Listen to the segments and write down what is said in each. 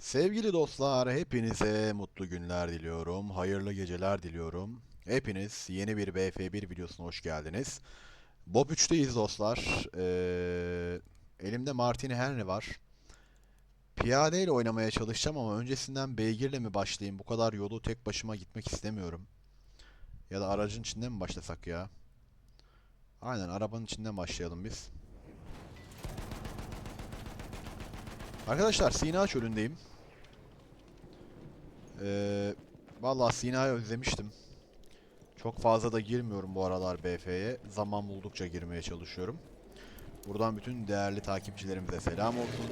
Sevgili dostlar, hepinize mutlu günler diliyorum. Hayırlı geceler diliyorum. Hepiniz yeni bir BF1 videosuna hoş geldiniz. Bob 3'teyiz dostlar. Ee, elimde Martini Henry var. Piyade ile oynamaya çalışacağım ama öncesinden beygirle mi başlayayım? Bu kadar yolu tek başıma gitmek istemiyorum. Ya da aracın içinde mi başlasak ya? Aynen arabanın içinden başlayalım biz. Arkadaşlar Sina çölündeyim. Ee, vallahi Sina'yı özlemiştim. Çok fazla da girmiyorum bu aralar BF'ye. Zaman buldukça girmeye çalışıyorum. Buradan bütün değerli takipçilerimize selam olsun.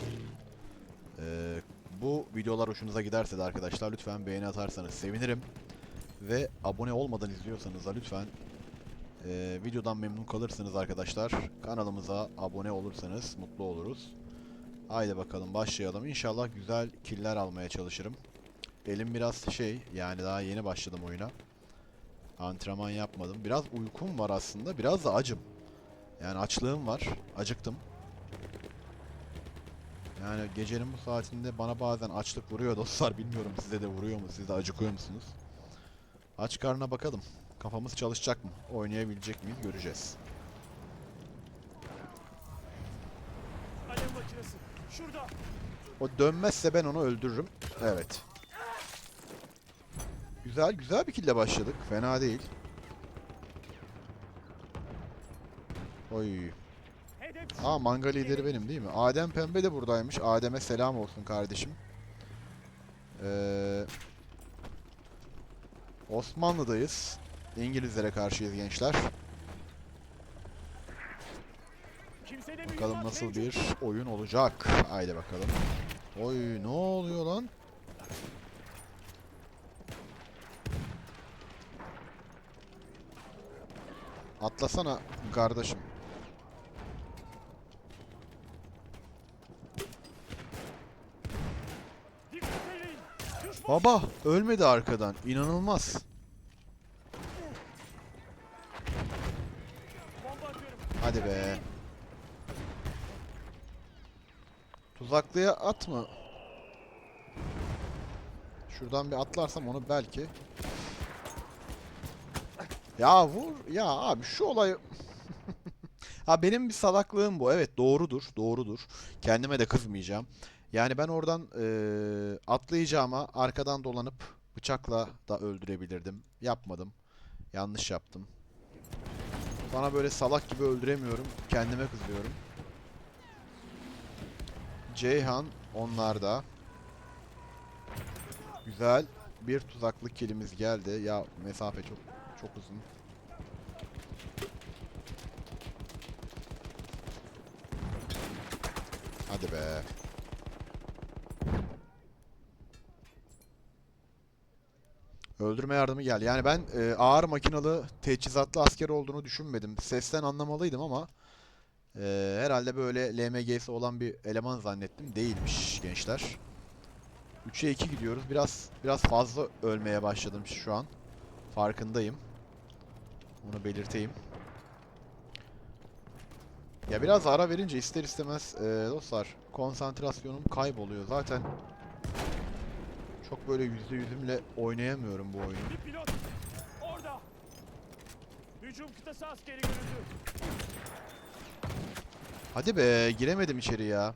Ee, bu videolar hoşunuza giderse de arkadaşlar lütfen beğeni atarsanız sevinirim. Ve abone olmadan izliyorsanız da lütfen ee, videodan memnun kalırsınız arkadaşlar. Kanalımıza abone olursanız mutlu oluruz. Haydi bakalım başlayalım. İnşallah güzel killer almaya çalışırım. Elim biraz şey yani daha yeni başladım oyuna. Antrenman yapmadım. Biraz uykum var aslında. Biraz da acım. Yani açlığım var. Acıktım. Yani gecenin bu saatinde bana bazen açlık vuruyor dostlar. Bilmiyorum size de vuruyor mu? Siz de acıkıyor musunuz? Aç karnına bakalım. Kafamız çalışacak mı? Oynayabilecek miyiz? Göreceğiz. Alev makinesi. Şurada. O dönmezse ben onu öldürürüm. Evet. Güzel güzel bir kille başladık. Fena değil. Oy. Aa manga lideri benim değil mi? Adem Pembe de buradaymış. Adem'e selam olsun kardeşim. Ee, Osmanlı'dayız. İngilizlere karşıyız gençler. Bakalım nasıl bir oyun olacak. Haydi bakalım. Oy ne oluyor lan? Atlasana kardeşim. Baba ölmedi arkadan. İnanılmaz. Hadi be. Tuzaklıya atma. Şuradan bir atlarsam onu belki. Ya vur. Ya abi şu olay... ha benim bir salaklığım bu. Evet doğrudur. Doğrudur. Kendime de kızmayacağım. Yani ben oradan eee atlayacağıma arkadan dolanıp bıçakla da öldürebilirdim. Yapmadım. Yanlış yaptım. Bana böyle salak gibi öldüremiyorum. Kendime kızıyorum. Ceyhan onlarda. Güzel. Bir tuzaklık kilimiz geldi. Ya mesafe çok çok uzun. Hadi be. Öldürme yardımı gel. Yani ben e, ağır makinalı teçhizatlı asker olduğunu düşünmedim. Sesten anlamalıydım ama e, herhalde böyle LMG'si olan bir eleman zannettim. Değilmiş gençler. 3'e 2 gidiyoruz. Biraz biraz fazla ölmeye başladım şu an. Farkındayım. Onu belirteyim. Ya biraz ara verince ister istemez e, dostlar konsantrasyonum kayboluyor. Zaten çok böyle yüzde yüzümle oynayamıyorum bu oyunu. Bir pilot. Orada. Hücum kıtası askeri görüldü. Hadi be giremedim içeri ya.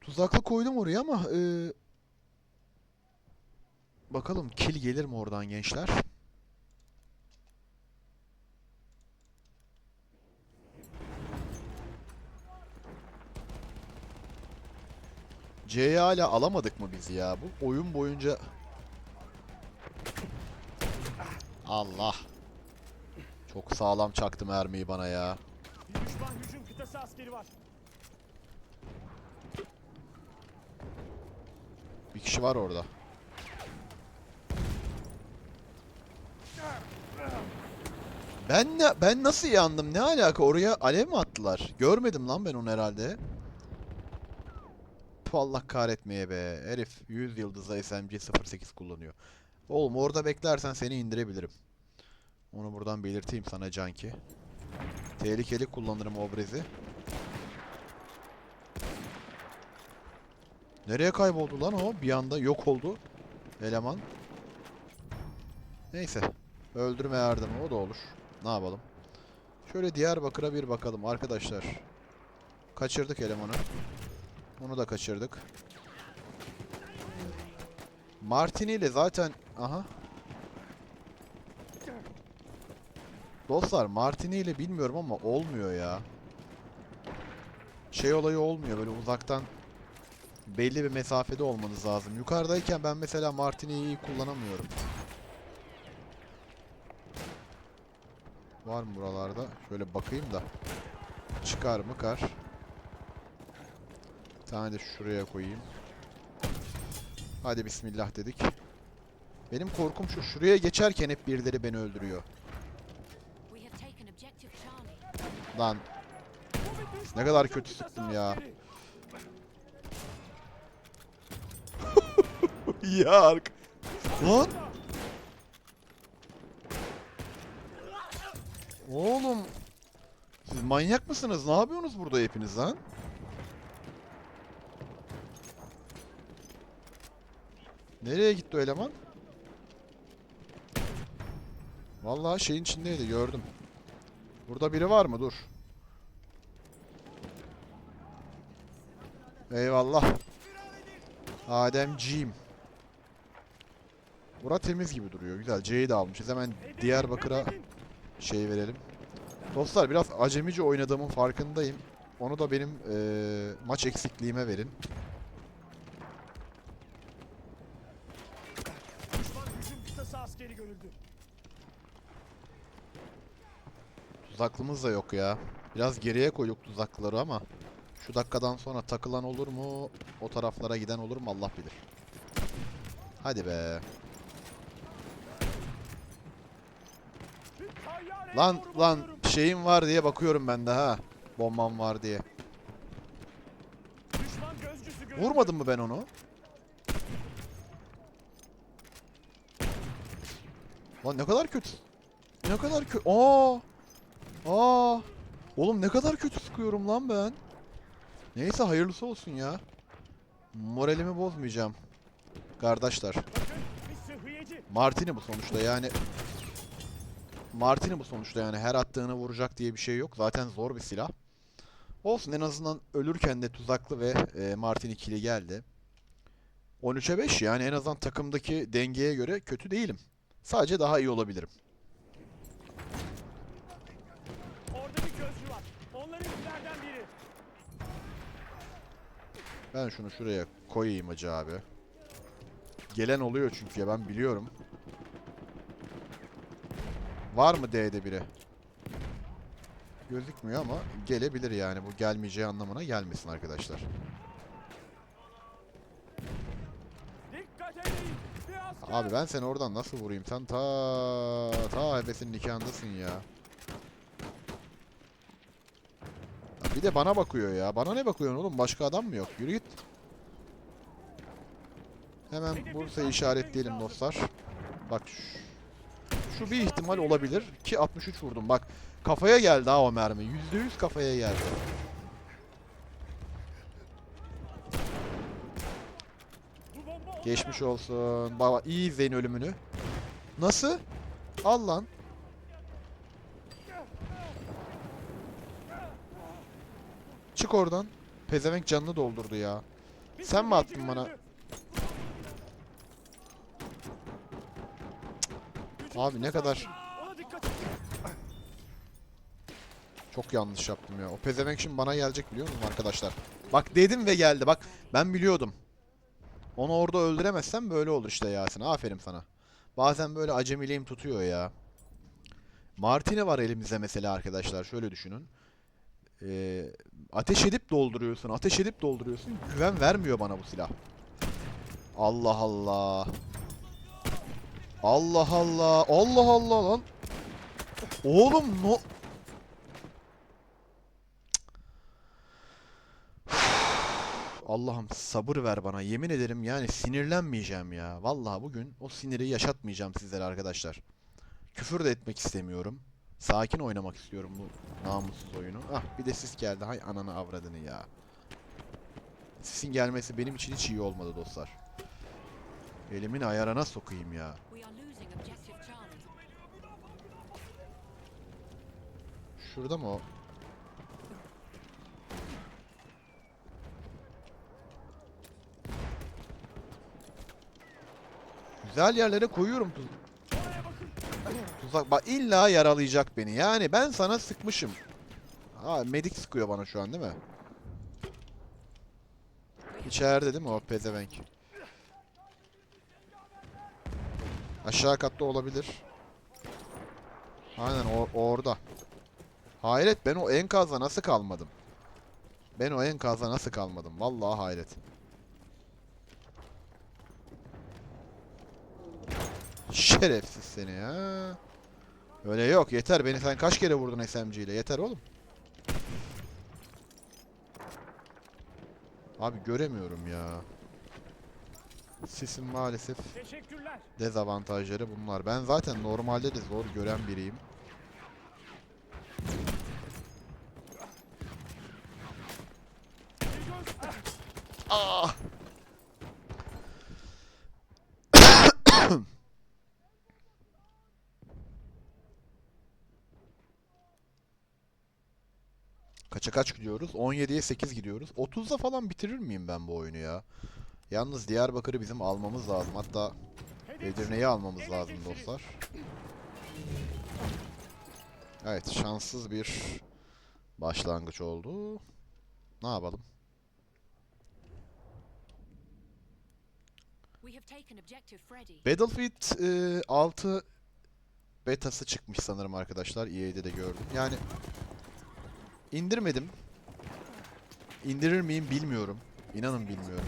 Tuzaklı koydum oraya ama e, bakalım kill gelir mi oradan gençler? C'yi hala alamadık mı biz ya? Bu oyun boyunca Allah. Çok sağlam çaktı mermiyi bana ya. Bir düşman hücum kıtası askeri var. Bir kişi var orada. Ben ne, ben nasıl yandım? Ne alaka? Oraya alev mi attılar? Görmedim lan ben onu herhalde. Puh, Allah kahretmeye be. Herif 100 yıldızla SMG 08 kullanıyor. Oğlum orada beklersen seni indirebilirim. Onu buradan belirteyim sana Canki. Tehlikeli kullanırım obrezi. Nereye kayboldu lan o? Bir anda yok oldu. Eleman. Neyse. Öldürme yardımı o da olur. Ne yapalım? Şöyle Diyarbakır'a bir bakalım arkadaşlar. Kaçırdık elemanı. Onu da kaçırdık. Martini ile zaten... Aha. Dostlar Martini ile bilmiyorum ama olmuyor ya. Şey olayı olmuyor böyle uzaktan belli bir mesafede olmanız lazım. Yukarıdayken ben mesela Martini'yi iyi kullanamıyorum. Var mı buralarda? Şöyle bakayım da. Çıkar mı kar? Bir tane de şuraya koyayım. Hadi bismillah dedik. Benim korkum şu. Şuraya geçerken hep birileri beni öldürüyor. Lan Ne kadar kötü sıktım ya. ya ark. Lan oğlum siz manyak mısınız? Ne yapıyorsunuz burada hepiniz lan? Nereye gitti o eleman? Vallahi şeyin içindeydi gördüm. Burada biri var mı? Dur. Eyvallah. Ademciğim. Bura temiz gibi duruyor. Güzel. C'yi de almışız. Hemen Diyarbakır'a şey verelim. Dostlar biraz acemice oynadığımın farkındayım. Onu da benim eee, maç eksikliğime verin. Tuzaklımız da yok ya. Biraz geriye koyduk tuzakları ama şu dakikadan sonra takılan olur mu? O taraflara giden olur mu? Allah bilir. Hadi be. Lan lan şeyim var diye bakıyorum ben de ha. Bombam var diye. Vurmadım mı ben onu? Lan ne kadar kötü. Ne kadar kötü. Aa! Aa! Oğlum ne kadar kötü sıkıyorum lan ben. Neyse hayırlısı olsun ya. Moralimi bozmayacağım. Kardeşler. Martini bu sonuçta yani. Martini bu sonuçta yani her attığını vuracak diye bir şey yok. Zaten zor bir silah. Olsun en azından ölürken de tuzaklı ve e, Martin ikili geldi. 13'e 5 yani en azından takımdaki dengeye göre kötü değilim. Sadece daha iyi olabilirim. Orada bir gözcü var. Onların ilerden biri. Ben şunu şuraya koyayım hacı abi. Gelen oluyor çünkü ya ben biliyorum. Var mı D'de biri? Gözükmüyor ama gelebilir yani. Bu gelmeyeceği anlamına gelmesin arkadaşlar. Abi ben seni oradan nasıl vurayım? Sen ta ta ebesinin nikahındasın ya. Ya Bir de bana bakıyor ya. Bana ne bakıyorsun oğlum? Başka adam mı yok? Yürü git. Hemen Bursa'yı işaretleyelim dostlar. Bak şu, şu bir ihtimal olabilir ki 63 vurdum. Bak kafaya geldi ha o mermi. %100 kafaya geldi. Geçmiş olsun. Baba iyi izleyin ölümünü. Nasıl? Al lan. Çık oradan. Pezevenk canını doldurdu ya. Sen mi attın bana? Abi ne kadar-. Çok yanlış yaptım ya. O pezevenk şimdi bana gelecek biliyor musun arkadaşlar? Bak dedim ve geldi. Bak ben biliyordum. Onu orada öldüremezsem böyle olur işte Yasin. Aferin sana. Bazen böyle acemiliğim tutuyor ya. Martini var elimizde mesela arkadaşlar. Şöyle düşünün. Ee, ateş edip dolduruyorsun. Ateş edip dolduruyorsun. Güven vermiyor bana bu silah. Allah Allah. Allah Allah. Allah Allah lan. Oğlum no... Allah'ım sabır ver bana. Yemin ederim yani sinirlenmeyeceğim ya. Vallahi bugün o siniri yaşatmayacağım sizlere arkadaşlar. Küfür de etmek istemiyorum. Sakin oynamak istiyorum bu namussuz oyunu. Ah bir de sis geldi. Hay ananı avradını ya. Sisin gelmesi benim için hiç iyi olmadı dostlar. Elimin ayarına sokayım ya. Şurada mı o? Güzel yerlere koyuyorum tuz. Tuzak bak illa yaralayacak beni. Yani ben sana sıkmışım. Ha medik sıkıyor bana şu an değil mi? İçeride değil mi o pezevenk? Aşağı katta olabilir. Aynen o, o orada. Hayret ben o enkazda nasıl kalmadım? Ben o enkazda nasıl kalmadım? Vallahi hayret. Şerefsiz seni ya. Öyle yok yeter beni sen kaç kere vurdun SMG ile yeter oğlum. Abi göremiyorum ya. Sesin maalesef dezavantajları bunlar. Ben zaten normalde de zor gören biriyim. Bir göz. Ah! Ah, Kaça kaç gidiyoruz? 17'ye 8 gidiyoruz. 30'da falan bitirir miyim ben bu oyunu ya? Yalnız Diyarbakır'ı bizim almamız lazım. Hatta Edirne'yi almamız lazım dostlar. Evet, şanssız bir başlangıç oldu. Ne yapalım? Battlefield e, 6 betası çıkmış sanırım arkadaşlar. EA'de de gördüm. Yani indirmedim. İndirir miyim bilmiyorum. İnanın bilmiyorum.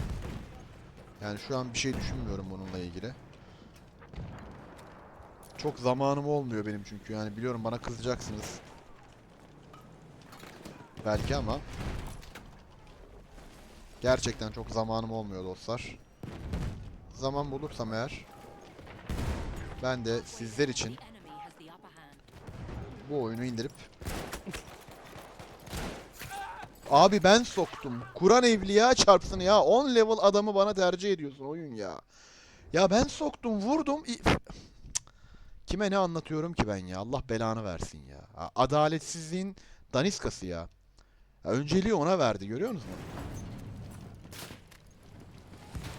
Yani şu an bir şey düşünmüyorum bununla ilgili. Çok zamanım olmuyor benim çünkü yani biliyorum bana kızacaksınız. Belki ama gerçekten çok zamanım olmuyor dostlar. Zaman bulursam eğer ben de sizler için bu oyunu indirip Abi ben soktum. Kur'an evliya çarpsın ya. 10 level adamı bana tercih ediyorsun oyun ya. Ya ben soktum, vurdum. Kime ne anlatıyorum ki ben ya? Allah belanı versin ya. Adaletsizliğin daniskası ya. ya önceliği ona verdi görüyor musun?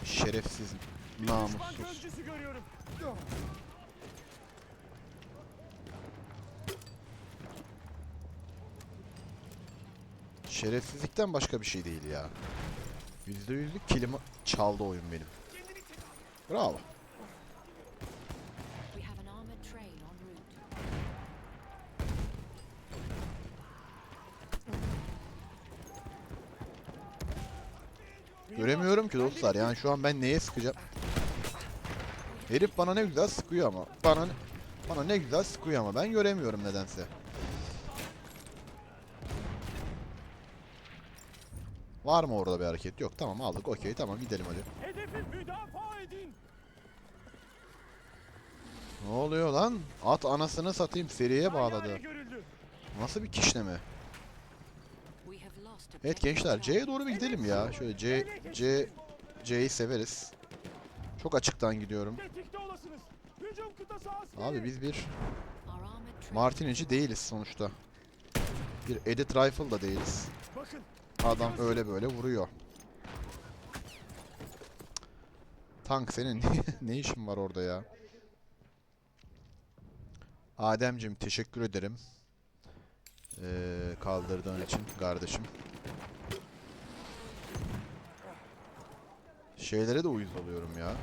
Şerefsiz, namussuz. Şerefsizlikten başka bir şey değil ya. Yüzde yüzlük kilimi çaldı oyun benim. Bravo. Göremiyorum ki dostlar. Yani şu an ben neye sıkacağım? Herif bana ne güzel sıkıyor ama. Bana bana ne güzel sıkıyor ama ben göremiyorum nedense. Var mı orada bir hareket? Yok. Tamam aldık. Okey tamam gidelim hadi. Hedefi müdafaa edin. Ne oluyor lan? At anasını satayım seriye bağladı. Nasıl bir kişneme? Evet gençler. C'ye doğru bir gidelim ya. Şöyle C C C'yi severiz. Çok açıktan gidiyorum. Tetikte olasınız. Hücum kıtası askeri. Abi biz bir. Martineci değiliz sonuçta. Bir edit rifle da değiliz. Bakın. Adam öyle böyle vuruyor. Tank senin ne işin var orada ya? Ademcim teşekkür ederim. Ee, kaldırdığın için kardeşim. Şeylere de uyuz oluyorum ya.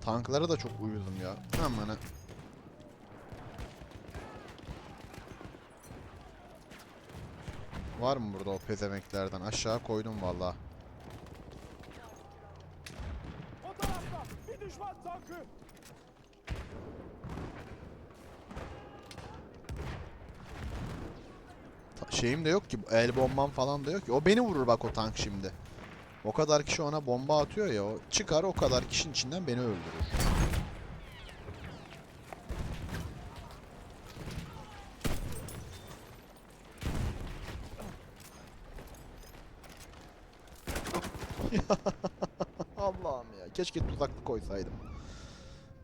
Tanklara da çok uyuzum ya. Aman Var mı burada o pezemeklerden? Aşağı koydum valla. Şeyim de yok ki. El bombam falan da yok ki. O beni vurur bak o tank şimdi. O kadar kişi ona bomba atıyor ya. O çıkar o kadar kişinin içinden beni öldürür. Allah'ım ya. Keşke tuzaklı koysaydım.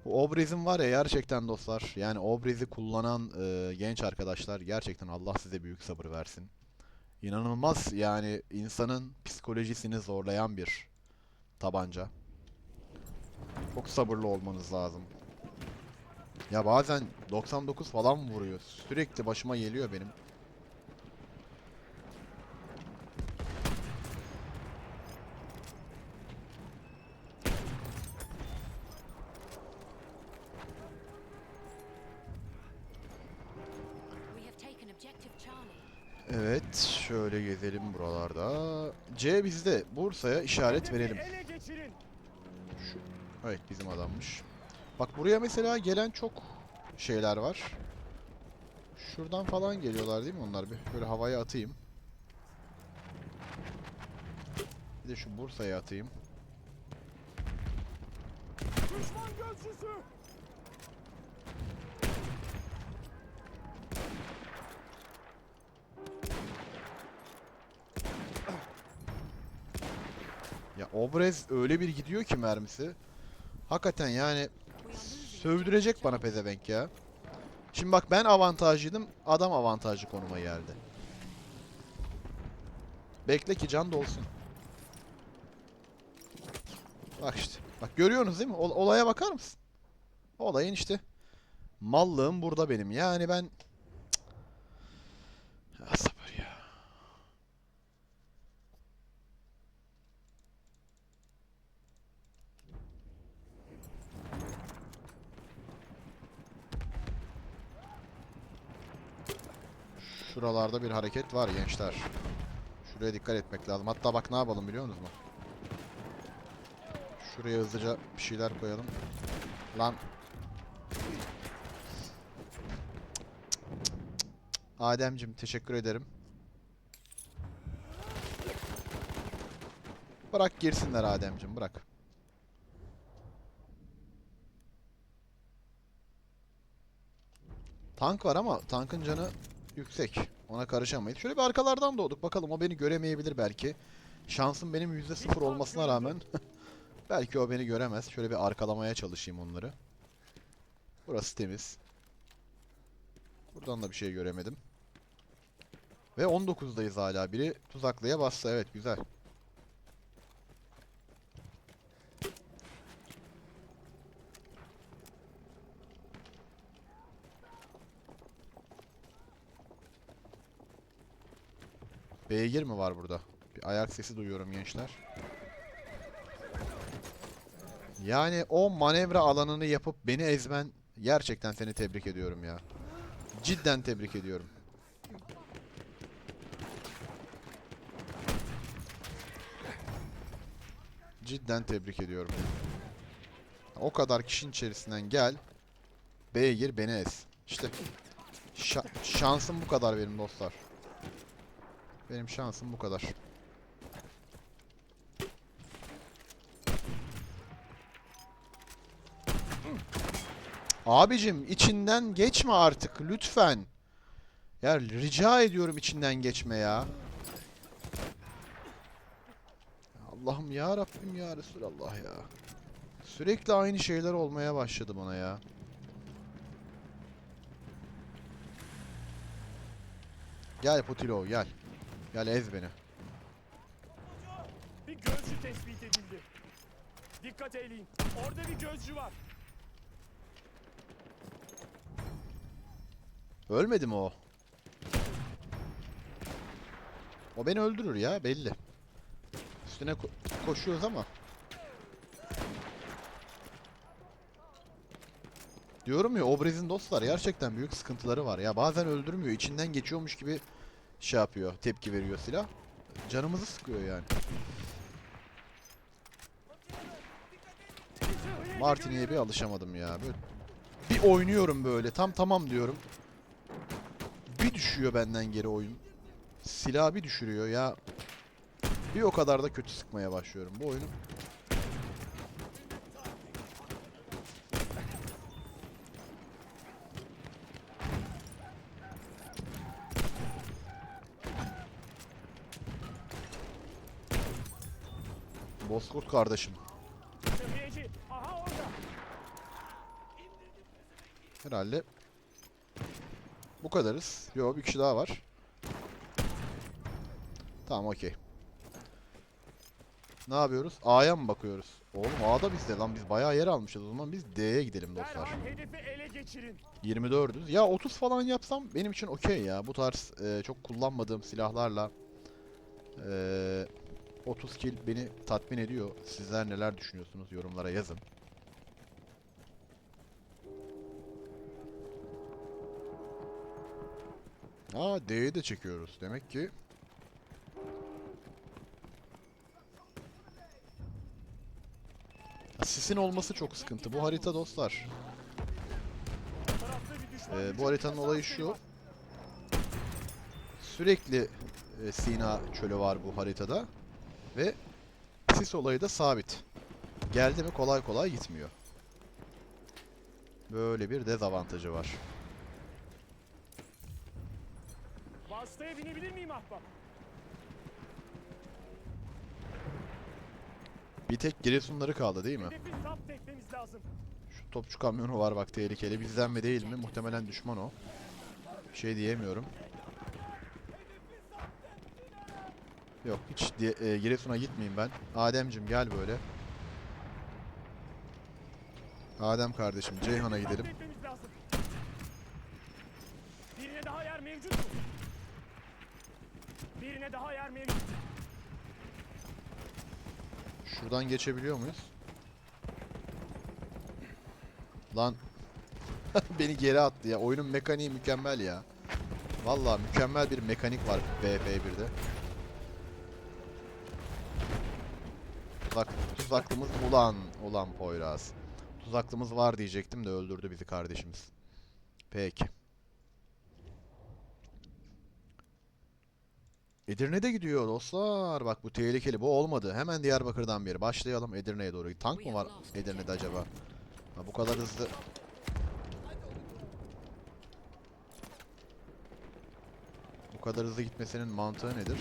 Bu Obriz'in var ya gerçekten dostlar. Yani Obriz'i kullanan e, genç arkadaşlar gerçekten Allah size büyük sabır versin. İnanılmaz yani insanın psikolojisini zorlayan bir tabanca. Çok sabırlı olmanız lazım. Ya bazen 99 falan vuruyor. Sürekli başıma geliyor benim. Evet, şöyle gezelim buralarda. C bizde. Bursa'ya işaret verelim. Şu, evet bizim adammış. Bak buraya mesela gelen çok şeyler var. Şuradan falan geliyorlar değil mi onlar? Bir böyle havaya atayım. Bir de şu Bursa'ya atayım. Düşman gözcüsü. Obrez öyle bir gidiyor ki mermisi. Hakikaten yani sövdürecek bana pezevenk ya. Şimdi bak ben avantajlıydım, adam avantajlı konuma geldi. Bekle ki can dolsun. Bak işte. Bak görüyorsunuz değil mi? Ol- olaya bakar mısın? Olayın işte. Mallığım burada benim. Yani ben... Şuralarda bir hareket var gençler. Şuraya dikkat etmek lazım. Hatta bak ne yapalım biliyor musunuz mu? Şuraya hızlıca bir şeyler koyalım. Lan. Ademcim teşekkür ederim. Bırak girsinler Ademcim bırak. Tank var ama tankın canı yüksek. Ona karışamayız. Şöyle bir arkalardan doğduk. Bakalım o beni göremeyebilir belki. Şansım benim %0 olmasına rağmen belki o beni göremez. Şöyle bir arkalamaya çalışayım onları. Burası temiz. Buradan da bir şey göremedim. Ve 19'dayız hala. Biri tuzaklıya bastı. Evet güzel. Beygir mi var burada? Bir ayak sesi duyuyorum gençler. Yani o manevra alanını yapıp beni ezmen gerçekten seni tebrik ediyorum ya. Cidden tebrik ediyorum. Cidden tebrik ediyorum. O kadar kişinin içerisinden gel. B'ye gir beni ez. İşte şa- şansım bu kadar benim dostlar. Benim şansım bu kadar. Abicim içinden geçme artık lütfen. Ya rica ediyorum içinden geçme ya. Allah'ım ya Rabbim ya Resulallah ya. Sürekli aynı şeyler olmaya başladı bana ya. Gel Putilov gel. Gel ez beni. Bir gözcü tespit edildi. Dikkat eyleyin. Orada bir gözcü var. Ölmedi mi o? O beni öldürür ya belli. Üstüne ko- koşuyoruz ama. Diyorum ya Obrez'in dostlar gerçekten büyük sıkıntıları var ya. Bazen öldürmüyor. içinden geçiyormuş gibi şey yapıyor. Tepki veriyor silah. Canımızı sıkıyor yani. Martini'ye bir alışamadım ya. Böyle bir oynuyorum böyle. Tam tamam diyorum. Bir düşüyor benden geri oyun. Silah bir düşürüyor ya. Bir o kadar da kötü sıkmaya başlıyorum bu oyunu. Bozkurt kardeşim. Herhalde bu kadarız. Yo bir kişi daha var. Tamam okey. Ne yapıyoruz? A'ya mı bakıyoruz? Oğlum A'da bizde lan biz bayağı yer almışız. O zaman biz D'ye gidelim dostlar. Derhal hedefi ele geçirin. 24'üz. Ya 30 falan yapsam benim için okey ya. Bu tarz e, çok kullanmadığım silahlarla e, 30 kill beni tatmin ediyor. Sizler neler düşünüyorsunuz? Yorumlara yazın. Aa D'yi de çekiyoruz. Demek ki Sisin olması çok sıkıntı. Bu harita dostlar. Ee, bu haritanın olayı şu. Sürekli e, Sina çölü var bu haritada. Ve sis olayı da sabit. Geldi mi kolay kolay gitmiyor. Böyle bir dezavantajı var. Vasıtaya binebilir miyim ahbap? Bir tek Giresunları kaldı değil mi? Hedefi lazım. Şu topçu kamyonu var bak tehlikeli. Bizden mi değil mi? Muhtemelen düşman o. Bir şey diyemiyorum. Yok hiç e, Giresun'a gitmeyeyim ben. Ademcim gel böyle. Adem kardeşim Ceyhan'a gidelim. Birine daha yer mevcut mu? Birine daha yer mevcut. Şuradan geçebiliyor muyuz? Lan beni geri attı ya. Oyunun mekaniği mükemmel ya. Vallahi mükemmel bir mekanik var BF1'de. Tuzak, tuzaklımız ulan ulan Poyraz. Tuzaklımız var diyecektim de öldürdü bizi kardeşimiz. Peki. Edirne'de gidiyor dostlar. Bak bu tehlikeli. Bu olmadı. Hemen Diyarbakır'dan beri başlayalım Edirne'ye doğru. Tank mı var Edirne'de acaba? Ha, bu kadar hızlı. Bu kadar hızlı gitmesinin mantığı nedir?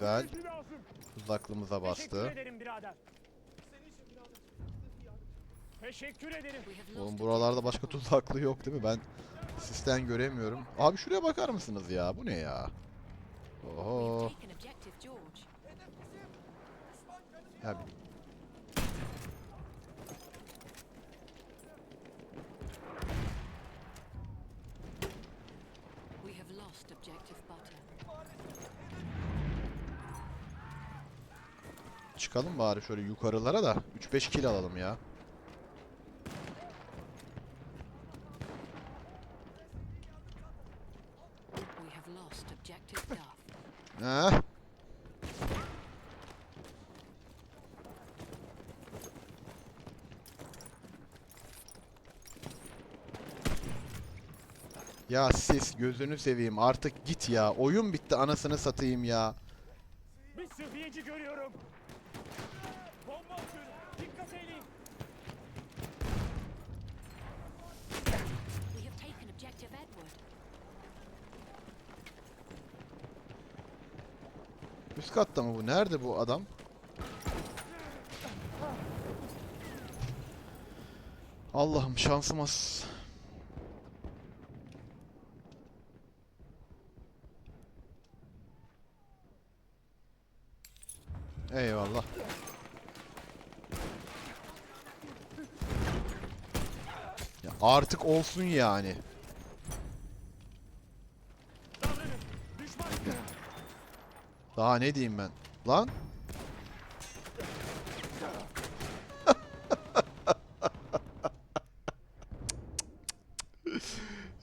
Güzel. Tuzaklımıza Teşekkür bastı. ederim birader. Teşekkür ederim. Have Oğlum buralarda başka tuzaklı yok değil mi? Ben sisten göremiyorum. Abi şuraya bakar mısınız ya? Bu ne ya? Oho. Ya çıkalım bari şöyle yukarılara da 3-5 kill alalım ya. Duff. Heh. Ya siz gözünü seveyim artık git ya. Oyun bitti anasını satayım ya. Bir sıhhiyeci görüyorum. Üst katta mı bu? Nerede bu adam? Allah'ım şansıma s- Eyvallah. Ya artık olsun yani. Davranın. Düşman Daha ne diyeyim ben? Lan?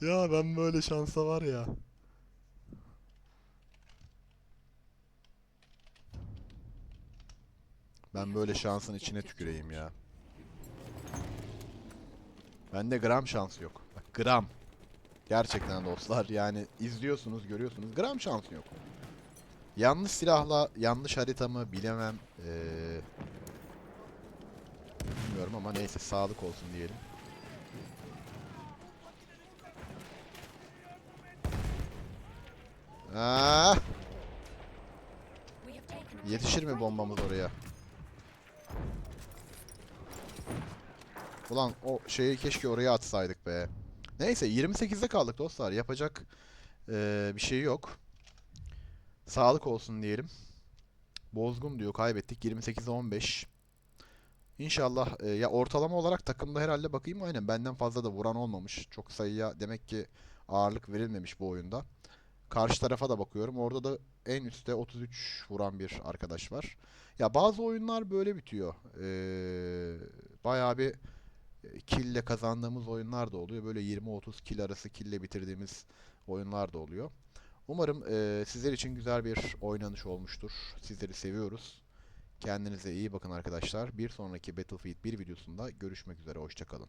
ya ben böyle şansa var ya. Ben böyle şansın içine tüküreyim ya. Bende gram şans yok. Bak gram. Gerçekten dostlar yani izliyorsunuz görüyorsunuz gram şans yok. Yanlış silahla yanlış harita mı bilemem. Ee, bilmiyorum ama neyse sağlık olsun diyelim. Ah, have taken Yetişir mi bombamız oraya? Ulan o şeyi keşke oraya atsaydık be. Neyse 28'de kaldık dostlar. Yapacak eee, bir şey yok. Sağlık olsun diyelim. Bozgun diyor kaybettik. 28'e 15. İnşallah e, ya ortalama olarak takımda herhalde bakayım aynen benden fazla da vuran olmamış. Çok sayıya demek ki ağırlık verilmemiş bu oyunda. Karşı tarafa da bakıyorum. Orada da en üstte 33 vuran bir arkadaş var. Ya bazı oyunlar böyle bitiyor. Ee, bayağı bir e, kille kazandığımız oyunlar da oluyor. Böyle 20-30 kill arası kille bitirdiğimiz oyunlar da oluyor. Umarım e, sizler için güzel bir oynanış olmuştur. Sizleri seviyoruz. Kendinize iyi bakın arkadaşlar. Bir sonraki Battlefield 1 videosunda görüşmek üzere. Hoşçakalın.